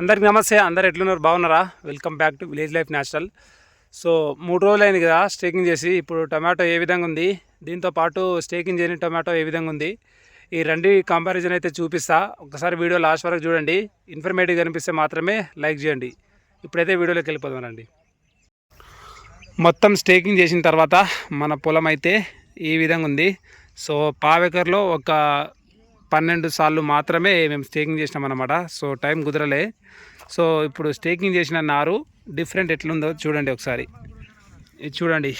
అందరికి నమస్తే అందరు ఎట్లున్నారు? బాగున్నారా? Welcome back to village life natural so మూడు రోజులు అయింది కదా స్టేకింగ్ చేసి ఇప్పుడు టమాటో ఏ విధంగా ఉంది? దీంతో పాటు స్టేకింగ్ చేయని టమాటో ఏ విధంగా ఉంది? ఈ రెండు కంపారిజన్ అయితే చూపిస్తా. ఒకసారి వీడియో లాస్ట్ వరకు చూడండి. ఇన్ఫర్మేటివ్ కనిపిస్తే మాత్రమే లైక్ చేయండి. ఇప్పుడైతే వీడియోలోకి వెళ్ళిపోదాం రండి. మొత్తం స్టేకింగ్ చేసిన తర్వాత మన పొలం అయితే ఈ విధంగా ఉంది. సో పావెకర్లో ఒక పన్నెండు సార్లు మాత్రమే మేము స్టేకింగ్ చేసినాం అనమాట సో టైం కుదరలే. సో ఇప్పుడు స్టేకింగ్ చేసిన నారు డిఫరెంట్ ఎట్లుందో చూడండి ఒకసారి. ఇది చూడండి.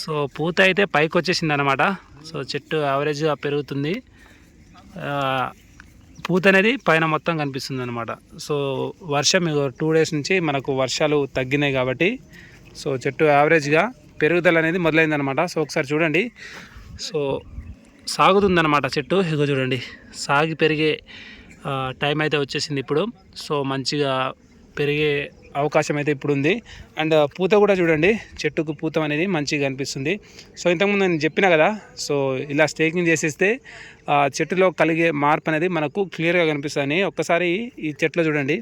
సో పూత అయితే పైకి వచ్చేసింది అనమాట సో చెట్టు యావరేజ్గా పెరుగుతుంది. పూత అనేది పైన మొత్తం కనిపిస్తుంది అనమాట సో వర్షం టూ డేస్ నుంచి మనకు వర్షాలు తగ్గినాయి కాబట్టి సో చెట్టు యావరేజ్గా పెరుగుదల అనేది మొదలైందనమాట సో ఒకసారి చూడండి. సో సాగుతుందన్నమాట చెట్టు. ఇగో చూడండి. సాగి పెరిగే టైం అయితే వచ్చేసింది ఇప్పుడు. సో మంచిగా పెరిగే అవకాశం అయితే ఇప్పుడు ఉంది అండ్ పూత కూడా చూడండి. చెట్టుకు పూత అనేది మంచిగా కనిపిస్తుంది సో ఇంతకుముందు నేను చెప్పిన కదా. సో ఇలా స్టేకింగ్ చేసేస్తే చెట్టులో కలిగే మార్పు అనేది మనకు క్లియర్గా కనిపిస్తుంది ఒక్కసారి ఈ చెట్లో చూడండి.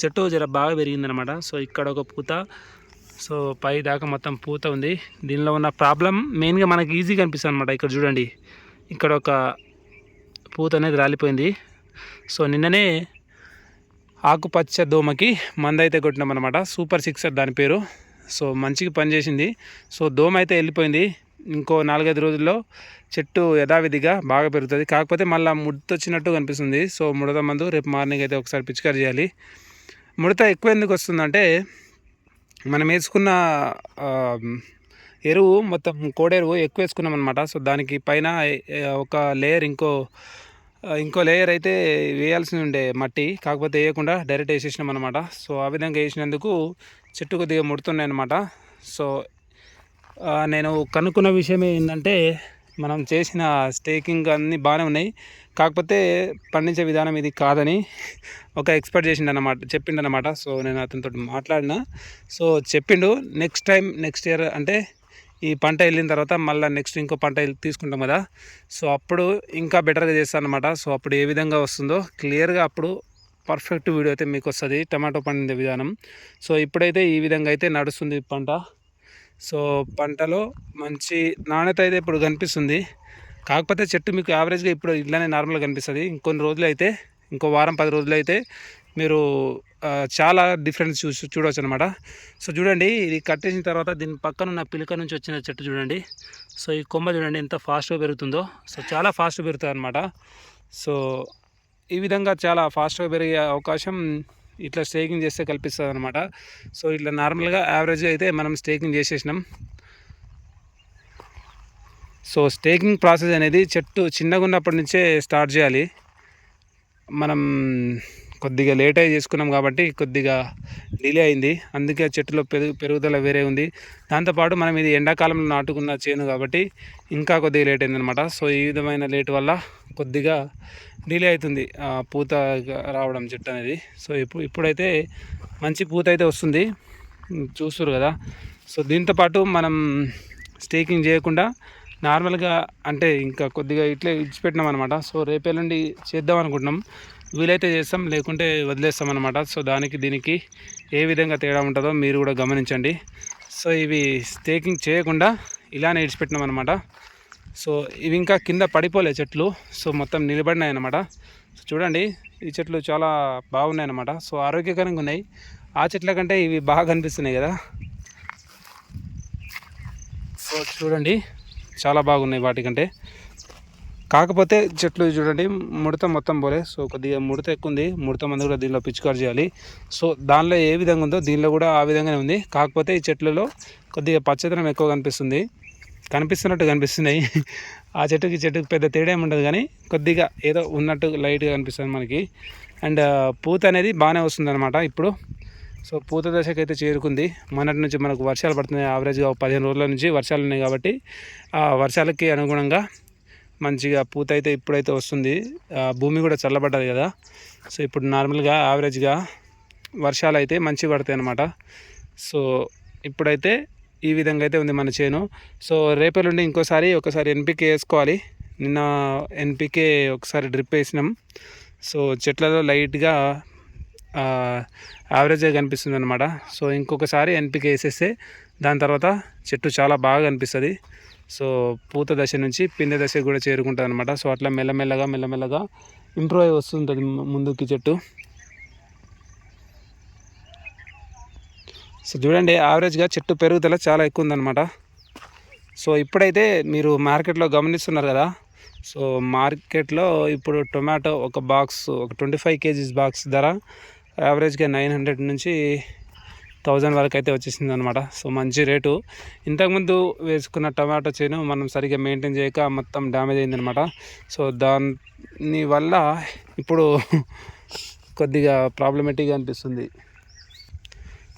చెట్టు జర బాగా పెరిగిందనమాట సో ఇక్కడ ఒక పూత. సో పై దాకా మొత్తం పూత ఉంది. దీనిలో ఉన్న ప్రాబ్లం మెయిన్గా మనకి ఈజీగా అనిపిస్తుంది అనమాట ఇక్కడ చూడండి. ఇక్కడ ఒక పూత అనేది రాలిపోయింది. సో నిన్ననే ఆకుపచ్చ దోమకి మందైతే అయితే కొట్టినాం అనమాట సూపర్ సిక్సర్ దాని పేరు. సో మంచిగా పనిచేసింది. సో దోమ అయితే వెళ్ళిపోయింది. ఇంకో నాలుగైదు రోజుల్లో చెట్టు యథావిధిగా బాగా పెరుగుతుంది. కాకపోతే మళ్ళీ ముడత వచ్చినట్టు కనిపిస్తుంది. సో ముడత మందు రేపు మార్నింగ్ అయితే ఒకసారి పిచికారి చేయాలి. ముడత ఎక్కువ ఎందుకు వస్తుందంటే మనం వేసుకున్న ఎరువు మొత్తం కోడెరువు ఎక్కువ వేసుకున్నాం అనమాట సో దానికి పైన ఒక లేయర్ ఇంకో ఇంకో లేయర్ అయితే వేయాల్సి ఉండే మట్టి. కాకపోతే వేయకుండా డైరెక్ట్ వేసేసినాం అనమాట సో ఆ విధంగా వేసినందుకు చెట్టు కొద్దిగా ముడుతున్నాయి అనమాట సో నేను కనుక్కున్న విషయం ఏంటంటే మనం చేసిన స్టేకింగ్ అన్నీ బాగానే ఉన్నాయి. కాకపోతే పండించే విధానం ఇది కాదని ఒక ఎక్స్పర్ట్ చేసిండు అనమాట చెప్పిండు అనమాట సో నేను అతనితో మాట్లాడిన. సో చెప్పిండు నెక్స్ట్ టైం నెక్స్ట్ ఇయర్ అంటే ఈ పంట వెళ్ళిన తర్వాత మళ్ళీ నెక్స్ట్ ఇంకో పంట తీసుకుంటాం కదా. సో అప్పుడు ఇంకా బెటర్గా చేస్తాను అనమాట సో అప్పుడు ఏ విధంగా వస్తుందో క్లియర్గా అప్పుడు పర్ఫెక్ట్ వీడియో అయితే మీకు వస్తుంది. టమాటో పండిన విధానం. సో ఇప్పుడైతే ఈ విధంగా అయితే నడుస్తుంది పంట. సో పంటలో మంచి నాణ్యత అయితే ఇప్పుడు కనిపిస్తుంది. కాకపోతే చెట్టు మీకు యావరేజ్గా ఇప్పుడు ఇట్లానే నార్మల్గా కనిపిస్తుంది. ఇంకొన్ని రోజులు అయితే ఇంకో వారం పది రోజులు అయితే మీరు చాలా డిఫరెన్స్ చూ చూడవచ్చు అనమాట సో చూడండి ఇది కట్టేసిన తర్వాత దీని పక్కన ఉన్న పిలక నుంచి వచ్చిన చెట్టు చూడండి. సో ఈ కొమ్మ చూడండి ఎంత ఫాస్ట్గా పెరుగుతుందో. సో చాలా ఫాస్ట్ పెరుగుతుంది అనమాట సో ఈ విధంగా చాలా ఫాస్ట్గా పెరిగే అవకాశం ఇట్లా స్టేకింగ్ చేస్తే కల్పిస్తుంది అనమాట సో ఇట్లా నార్మల్గా యావరేజ్గా అయితే మనం స్టేకింగ్ చేసేసినాం. సో స్టేకింగ్ ప్రాసెస్ అనేది చెట్టు చిన్నగా ఉన్నప్పటి నుంచే స్టార్ట్ చేయాలి. మనం కొద్దిగా లేట్ అయి చేసుకున్నాం కాబట్టి కొద్దిగా డిలే అయింది. అందుకే చెట్టులో పెరుగు పెరుగుదల వేరే ఉంది. దాంతోపాటు మనం ఇది ఎండాకాలంలో నాటుకున్న చేను కాబట్టి ఇంకా కొద్దిగా లేట్ అయింది అనమాట సో ఈ విధమైన లేట్ వల్ల కొద్దిగా డిలే అవుతుంది ఆ, పూత రావడం చెట్టు అనేది. సో ఇప్పుడు ఇప్పుడైతే మంచి పూత అయితే వస్తుంది. చూస్తారు కదా. సో దీంతోపాటు మనం స్టేకింగ్ చేయకుండా నార్మల్గా అంటే ఇంకా కొద్దిగా ఇట్లే ఇచ్చిపెట్టినాం అనమాట సో రేపేళ్ళండి చేద్దాం అనుకుంటున్నాం. వీలైతే చేస్తాం లేకుంటే వదిలేస్తాం అనమాట సో దానికి దీనికి ఏ విధంగా తేడా ఉంటుందో మీరు కూడా గమనించండి. సో ఇవి స్టేకింగ్ చేయకుండా ఇలానే ఇడిచిపెట్టినాం అనమాట సో ఇవి ఇంకా కింద పడిపోలే చెట్లు. సో మొత్తం నిలబడినాయి అనమాట సో చూడండి ఈ చెట్లు చాలా బాగున్నాయి అనమాట సో ఆరోగ్యకరంగా ఉన్నాయి. ఆ చెట్ల కంటే ఇవి బాగా కనిపిస్తున్నాయి కదా. సో చూడండి. చాలా బాగున్నాయి వాటికంటే. కాకపోతే చెట్లు చూడండి ముడత మొత్తం పోలే. సో కొద్దిగా ముడత ఎక్కువ ఉంది ముడత మంది కూడా దీనిలో పిచ్చుకారు చేయాలి. సో దానిలో ఏ విధంగా ఉందో దీనిలో కూడా ఆ విధంగానే ఉంది. కాకపోతే ఈ చెట్లలో కొద్దిగా పచ్చదనం ఎక్కువ కనిపిస్తుంది. కనిపిస్తున్నట్టు కనిపిస్తున్నాయి. ఆ చెట్టుకి చెట్టుకి పెద్ద తేడా ఉండదు కానీ కొద్దిగా ఏదో ఉన్నట్టు లైట్గా కనిపిస్తుంది మనకి. అండ్ పూత అనేది బాగానే వస్తుంది అనమాట ఇప్పుడు సో పూత దశకు అయితే చేరుకుంది. మొన్నటి నుంచి మనకు వర్షాలు పడుతున్నాయి. యావరేజ్గా ఒక పదిహేను రోజుల నుంచి వర్షాలు ఉన్నాయి కాబట్టి ఆ వర్షాలకి అనుగుణంగా మంచిగా పూత అయితే ఇప్పుడైతే వస్తుంది. భూమి కూడా చల్లబడ్డది కదా. సో ఇప్పుడు నార్మల్గా యావరేజ్గా వర్షాలు అయితే మంచిగా పడతాయి అన్నమాట. సో ఇప్పుడైతే ఈ విధంగా అయితే ఉంది మన చేను. సో రేపటి ఇంకోసారి ఒకసారి ఎన్పికే వేసుకోవాలి. నిన్న ఎన్పికే ఒకసారి డ్రిప్ వేసినాం. సో చెట్లలో లైట్గా యావరేజ్గా కనిపిస్తుంది అనమాట సో ఇంకొకసారి ఎన్పిక వేసేస్తే దాని తర్వాత చెట్టు చాలా బాగా కనిపిస్తుంది సో పూత దశ నుంచి పిందె దశ కూడా చేరుకుంటుంది అనమాట సో అట్లా మెల్లమెల్లగా మెల్లమెల్లగా ఇంప్రూవ్ అయి వస్తుంటుంది ముందుకి చెట్టు. సో చూడండి యావరేజ్గా చెట్టు పెరుగుదల చాలా ఎక్కువ ఉందన్నమాట సో ఇప్పుడైతే మీరు మార్కెట్లో గమనిస్తున్నారు కదా. సో మార్కెట్లో ఇప్పుడు టొమాటో ఒక బాక్స్ ఒక ట్వంటీ ఫైవ్ కేజీస్ బాక్స్ ధర యావరేజ్గా నైన్ హండ్రెడ్ నుంచి థౌజండ్ వరకు అయితే వచ్చేసింది అనమాట సో మంచి రేటు. ఇంతకుముందు వేసుకున్న టమాటో చేను మనం సరిగ్గా మెయింటైన్ చేయక మొత్తం డ్యామేజ్ అయిందనమాట సో దాని వల్ల ఇప్పుడు కొద్దిగా ప్రాబ్లమేటిక్గా అనిపిస్తుంది.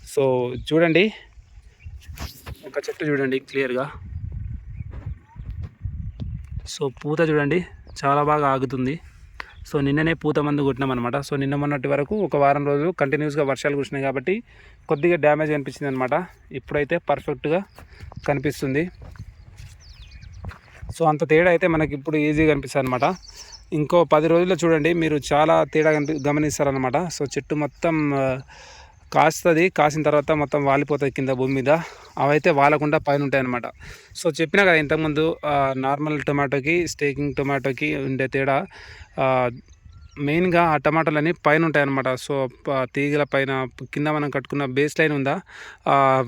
సో చూడండి. ఒక చెట్టు చూడండి క్లియర్గా. సో పూత చూడండి. చాలా బాగా ఆగుతుంది. సో నిన్ననే పూత మందు కొట్టినాం అనమాట సో నిన్న మొన్నటి వరకు ఒక వారం రోజులు కంటిన్యూస్గా వర్షాలు కురిసినాయి కాబట్టి కొద్దిగా డ్యామేజ్ అనిపించింది అనమాట ఇప్పుడైతే పర్ఫెక్ట్గా కనిపిస్తుంది. సో అంత తేడా అయితే మనకి ఇప్పుడు ఈజీగా కనిపిస్తుంది అనమాట ఇంకో పది రోజుల్లో చూడండి మీరు చాలా తేడా కనిపి గమనిస్తారనమాట సో చెట్టు మొత్తం కాస్తుంది కాసిన తర్వాత మొత్తం వాలిపోతుంది కింద భూమి మీద. అవైతే వాలకుండా పైన ఉంటాయి అనమాట సో చెప్పినా కదా ఇంతకుముందు నార్మల్ టొమాటోకి స్టేకింగ్ టొమాటోకి ఉండే తేడా మెయిన్గా ఆ టమాటాలన్నీ పైన ఉంటాయన్నమాట సో తీగల పైన కింద మనం కట్టుకున్న బేస్ లైన్ ఉందా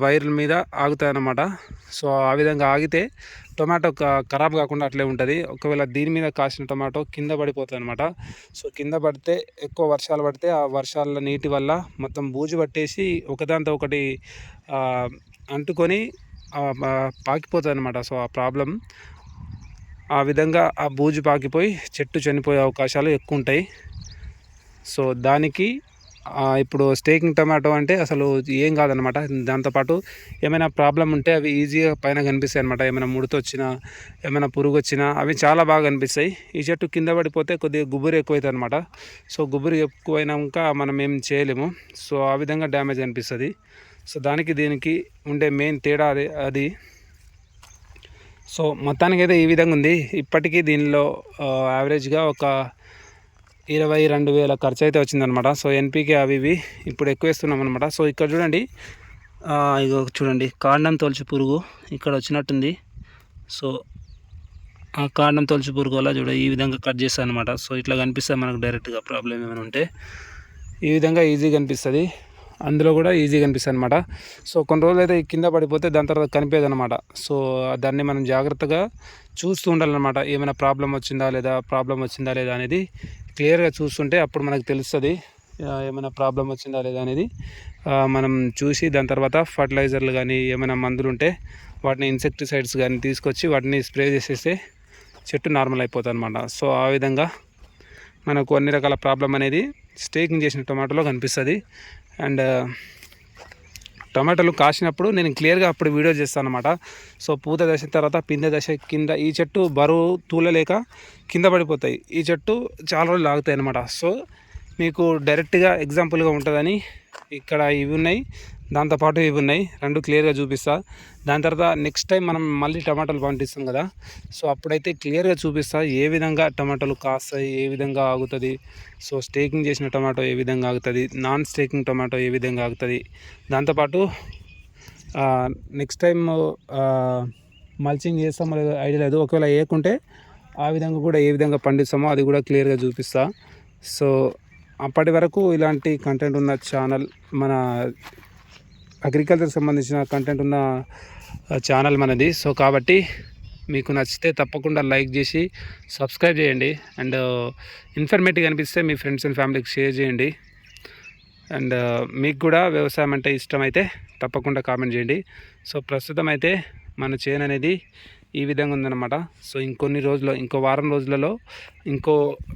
వైర్ల మీద ఆగుతాయన్నమాట. సో ఆ విధంగా ఆగితే టొమాటో ఖరాబ్ కాకుండా అట్లే ఉంటుంది. ఒకవేళ దీని మీద కాసిన టొమాటో కింద పడిపోతుంది అనమాట సో కింద పడితే ఎక్కువ వర్షాలు పడితే ఆ వర్షాల నీటి వల్ల మొత్తం బూజు పట్టేసి ఒకదాంతో ఒకటి అంటుకొని పాకిపోతుంది అనమాట సో ఆ ప్రాబ్లం ఆ విధంగా ఆ బూజు పాకిపోయి చెట్టు చనిపోయే అవకాశాలు ఎక్కువ ఉంటాయి సో దానికి ఇప్పుడు స్టేకింగ్ టమాటో అంటే అసలు ఏం కాదనమాట దాంతోపాటు ఏమైనా ప్రాబ్లం ఉంటే అవి ఈజీగా పైన కనిపిస్తాయి అనమాట ఏమైనా ముడత వచ్చినా ఏమైనా పురుగు వచ్చినా అవి చాలా బాగా కనిపిస్తాయి. ఈ చెట్టు కింద పడిపోతే కొద్దిగా గుబురు ఎక్కువైతుంది అనమాట సో గుబురు ఎక్కువైనాక మనం ఏం చేయలేము. సో ఆ విధంగా డ్యామేజ్ అనిపిస్తుంది. సో దానికి దీనికి ఉండే మెయిన్ తేడా అది అది. సో మొత్తానికి అయితే ఈ విధంగా ఉంది. ఇప్పటికీ దీనిలో యావరేజ్గా ఒక ఇరవై రెండు వేల ఖర్చు అయితే వచ్చిందనమాట సో ఎన్పికే అవి ఇవి ఇప్పుడు ఎక్కువ వేస్తున్నాం అనమాట సో ఇక్కడ చూడండి. ఇగో చూడండి. కాండం తొలచి పురుగు ఇక్కడ వచ్చినట్టుంది. సో ఆ కాండం తొలచి పురుగు వల్ల చూడ ఈ విధంగా కట్ చేస్తాను అనమాట సో ఇట్లా కనిపిస్తుంది మనకు డైరెక్ట్గా ప్రాబ్లం ఏమైనా ఉంటే ఈ విధంగా ఈజీగా కనిపిస్తుంది. అందులో కూడా ఈజీగా అనిపిస్తుంది అనమాట సో కొన్ని రోజులు అయితే కింద పడిపోతే దాని తర్వాత కనిపేది అనమాట సో దాన్ని మనం జాగ్రత్తగా చూస్తూ ఉండాలన్నమాట. ఏమైనా ప్రాబ్లం వచ్చిందా లేదా ప్రాబ్లం వచ్చిందా లేదా అనేది క్లియర్గా చూస్తుంటే అప్పుడు మనకు తెలుస్తుంది. ఏమైనా ప్రాబ్లం వచ్చిందా లేదా అనేది మనం చూసి దాని తర్వాత ఫర్టిలైజర్లు కానీ ఏమైనా మందులు ఉంటే వాటిని ఇన్సెక్టిసైడ్స్ కానీ తీసుకొచ్చి వాటిని స్ప్రే చేసేస్తే చెట్టు నార్మల్ అయిపోతుంది అనమాట సో ఆ విధంగా మనకు అన్ని రకాల ప్రాబ్లం అనేది స్టేకింగ్ చేసిన టొమాటోలో కనిపిస్తుంది. అండ్ uh, టమాటాలు కాసినప్పుడు నేను క్లియర్గా అప్పుడు వీడియో చేస్తాను అనమాట సో పూత దశ తర్వాత పిందె దశ కింద ఈ చెట్టు బరువు తూలలేక కింద పడిపోతాయి. ఈ చెట్టు చాలా రోజులు ఆగుతాయి అనమాట సో మీకు డైరెక్ట్గా ఎగ్జాంపుల్గా ఉంటుందని ఇక్కడ ఇవి ఉన్నాయి. దాంతోపాటు ఇవి ఉన్నాయి. రెండు క్లియర్గా చూపిస్తా. దాని తర్వాత నెక్స్ట్ టైం మనం మళ్ళీ టమాటాలు పండిస్తాం కదా. సో అప్పుడైతే క్లియర్గా చూపిస్తా ఏ విధంగా టమాటాలు కాస్తాయి ఏ విధంగా ఆగుతుంది. సో స్టేకింగ్ చేసిన టమాటో ఏ విధంగా ఆగుతుంది నాన్ స్టేకింగ్ టమాటో ఏ విధంగా ఆగుతుంది. దాంతోపాటు నెక్స్ట్ టైం మల్చింగ్ చేస్తామో లేదో ఐడియా లేదు. ఒకవేళ వేయకుంటే ఆ విధంగా కూడా ఏ విధంగా పండిస్తామో అది కూడా క్లియర్గా చూపిస్తా. సో అప్పటి వరకు ఇలాంటి కంటెంట్ ఉన్న ఛానల్ మన అగ్రికల్చర్ సంబంధించిన కంటెంట్ ఉన్న ఛానల్ మనది. సో కాబట్టి మీకు నచ్చితే తప్పకుండా లైక్ చేసి సబ్స్క్రైబ్ చేయండి. అండ్ ఇన్ఫర్మేటివ్ అనిపిస్తే మీ ఫ్రెండ్స్ అండ్ ఫ్యామిలీకి షేర్ చేయండి. అండ్ మీకు కూడా వ్యవసాయం అంటే ఇష్టమైతే తప్పకుండా కామెంట్ చేయండి. సో ప్రస్తుతం అయితే మన చేను అనేది ఈ విధంగా ఉందన్నమాట. సో ఇంకొన్ని రోజుల్లో ఇంకో వారం రోజులలో ఇంకో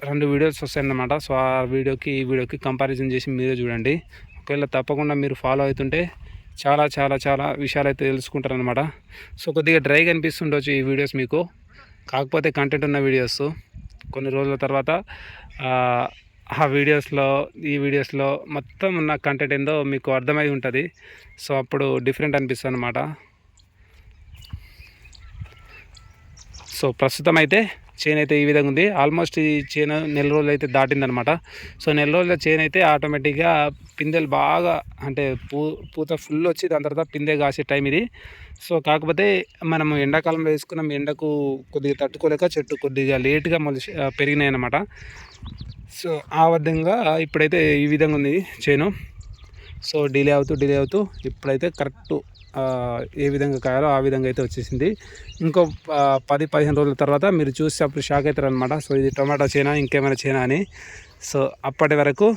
రెండు వీడియోస్ వస్తాయన్నమాట. సో ఆ వీడియోకి ఈ వీడియోకి కంపారిజన్ చేసి మీరే చూడండి. ఒకవేళ తప్పకుండా మీరు ఫాలో అవుతుంటే చాలా చాలా చాలా విషయాలు అయితే తెలుసుకుంటారనమాట సో కొద్దిగా డ్రైగా అనిపిస్తుండొచ్చు ఈ వీడియోస్ మీకు. కాకపోతే కంటెంట్ ఉన్న వీడియోస్. కొన్ని రోజుల తర్వాత ఆ వీడియోస్లో ఈ వీడియోస్లో మొత్తం ఉన్న కంటెంట్ ఏందో మీకు అర్థమై ఉంటుంది. సో అప్పుడు డిఫరెంట్ అనిపిస్తుంది అనమాట సో ప్రస్తుతం అయితే చేను అయితే ఈ విధంగా ఉంది. ఆల్మోస్ట్ ఈ చేను నెల రోజులు అయితే దాటిందనమాట సో నెల రోజుల చేను అయితే ఆటోమేటిక్గా పిందెలు బాగా అంటే పూ పూత ఫుల్ వచ్చి దాని తర్వాత పిందె కాసే టైం ఇది. సో కాకపోతే మనం ఎండాకాలంలో వేసుకున్నాం. ఎండకు కొద్దిగా తట్టుకోలేక చెట్టు కొద్దిగా లేట్గా మొలిచి పెరిగినాయి అనమాట సో ఆ విధంగా ఇప్పుడైతే ఈ విధంగా ఉంది చేను సో డిలే అవుతూ డిలే అవుతూ ఇప్పుడైతే కరెక్ట్ ఏ విధంగా కాయాలో ఆ విధంగా అయితే వచ్చేసింది. ఇంకో పది పదిహేను రోజుల తర్వాత మీరు చూసి అప్పుడు షాక్ అవుతారు అనమాట సో ఇది టొమాటో చేనా ఇంకేమైనా చేనా అని. సో అప్పటి వరకు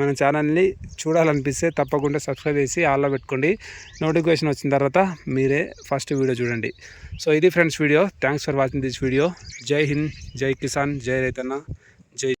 మన ఛానల్ని చూడాలనిపిస్తే తప్పకుండా సబ్స్క్రైబ్ చేసి ఆల్లో పెట్టుకోండి. నోటిఫికేషన్ వచ్చిన తర్వాత మీరే ఫస్ట్ వీడియో చూడండి. సో ఇది friends video thanks for watching this video జై హింద్ జై కిసాన్ జై రైతన్న.